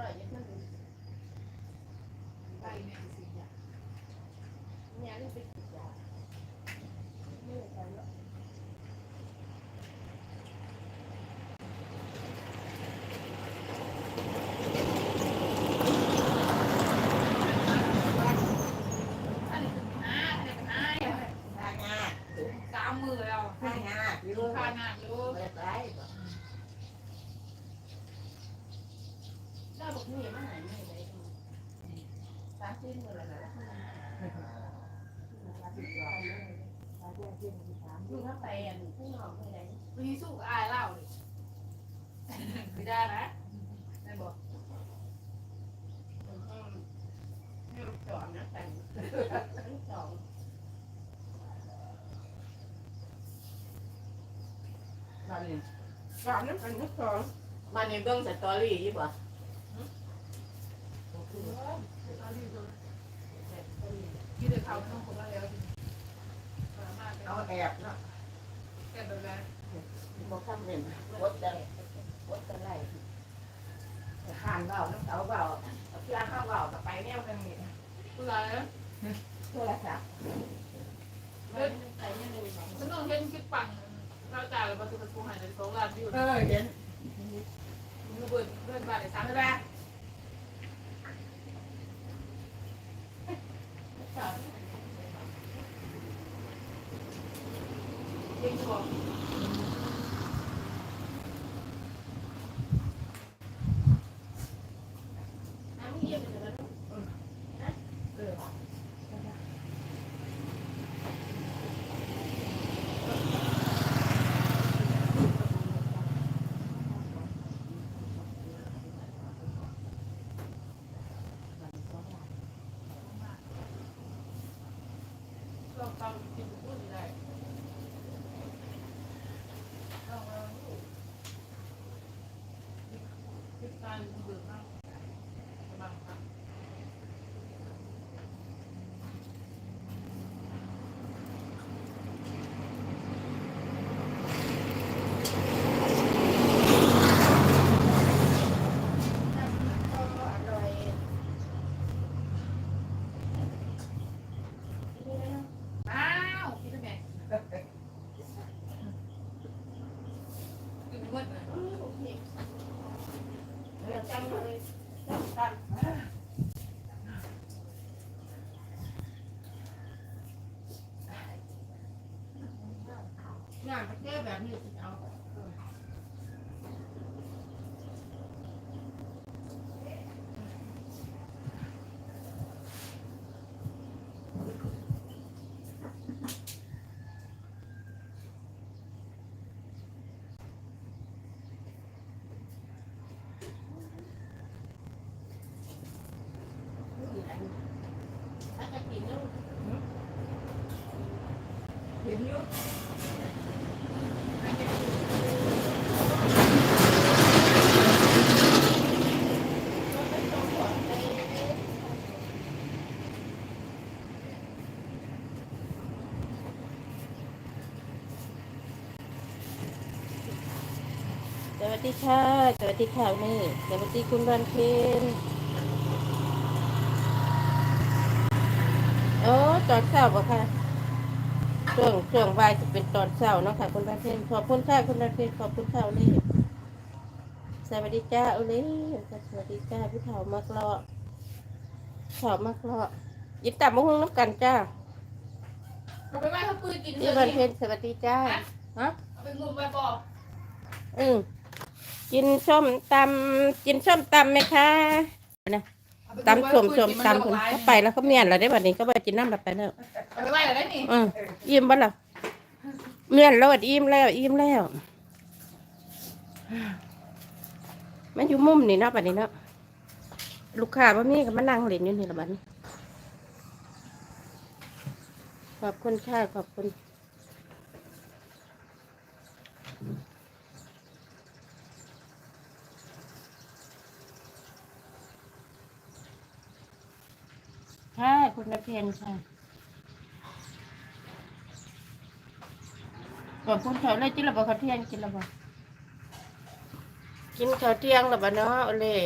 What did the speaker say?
ร่อยยังมันไปแม่สิจ้ะเนี่ยนี่เป็นกิจยาไม่ได้กันหรอกอันนี้คือห้าอันนี้เป็นห้าทานยาสามมือแล้วทานยาอยู่ค่าหน้าอยู่เปิดไรเราบอกนี่มาไหนไม่ได้สามชิ้นมือละนะอยู่ข้างไปอะข้างนอกไม่ได้มีสู้อายเล่าเลยคือได้ไหมได้บอกให้ลูกจอดนะแต่งลูกจอดมาเนี่ยจอดนั่นเป็นลูกจอดมาเนี่ยเบื้องสตอรี่ยี่ป่ะ เด็กเขาไม่ต้องคนะแล้วมากเอาแอบเนาะแก่แบบนั้นบอกทำเป็นวดได้วดได้ข้างเบาน้ำเสาเบาเอาเพื่อนข้าวเบากับไปแนวกันนี่เวลาแล้วโทรศัพท์ไปยังไงฉันต้องเห็นคลิปปังเราจ่ายประตูประตูหายในสองล้านวิวเออเห็นมือเบิดเบิดบาทในสามใช่ล้าป เองบอก น้ำเยี่ยมเลยนะ เออ ลองฟังกินพูดได้ลองเอาคลิป การเบิดมากบางครั้ง อร่อย อ้าวคิดได้ไงกินหมดเลย เดี๋ยวจำเลยจำกัน งานประเทศแบบนี้เอาถ้าจะกินแล้วเห็นอยู่ ส วัสดีค่ะ สวัสดีค่ะนี่สวัสดีคุณวันเพ็ญโอ้ตอนเช้าบ่ค่ะช่วงช่วงบ่ายจะเป็นตอนเช้าเนาะค่ะ คุณวันเพ็ญขอบคุณค่ะคุณวันเพ็ญขอบคุณค่ะโอลี่สวัสดีจ้าโอลี่สวัสดีจ้าพี่เถามักเลาะเถามักเลาะยินตับมะฮุงน้ำกันจ้าเอาไปไหว้เขาปืนกินพี่วันเพ็ญสวัสดีจ้าฮะ เอาไปงมไปบอก อืม กินส้มตำกินส้มตำไหมคะตำส้มส้มตำคนเขาไปแล้วเขาเมียนแล้วได้บัดนี้ก็ไปกินน้ำแบบไปแล้วเอาไปไหว้อะไรนี่อืมอิ่มบ่ล่ะเมียนแล้วอะอิ่มแล้วอิ่มแล้วมันอยู่มุมนี่เนาะบัดนี้เนาะลูกค้าบ่มีก็มานั่งเล่นอยู่นี่ละบัดนี้ขอบคุณค่ะขอบคุณ ค่ะคุณนเพียนค่ะขอกคุณเขาเลยจินระบเขาเที่ยงกินระบกินเขาเที่ยงระบเนาะโอเล่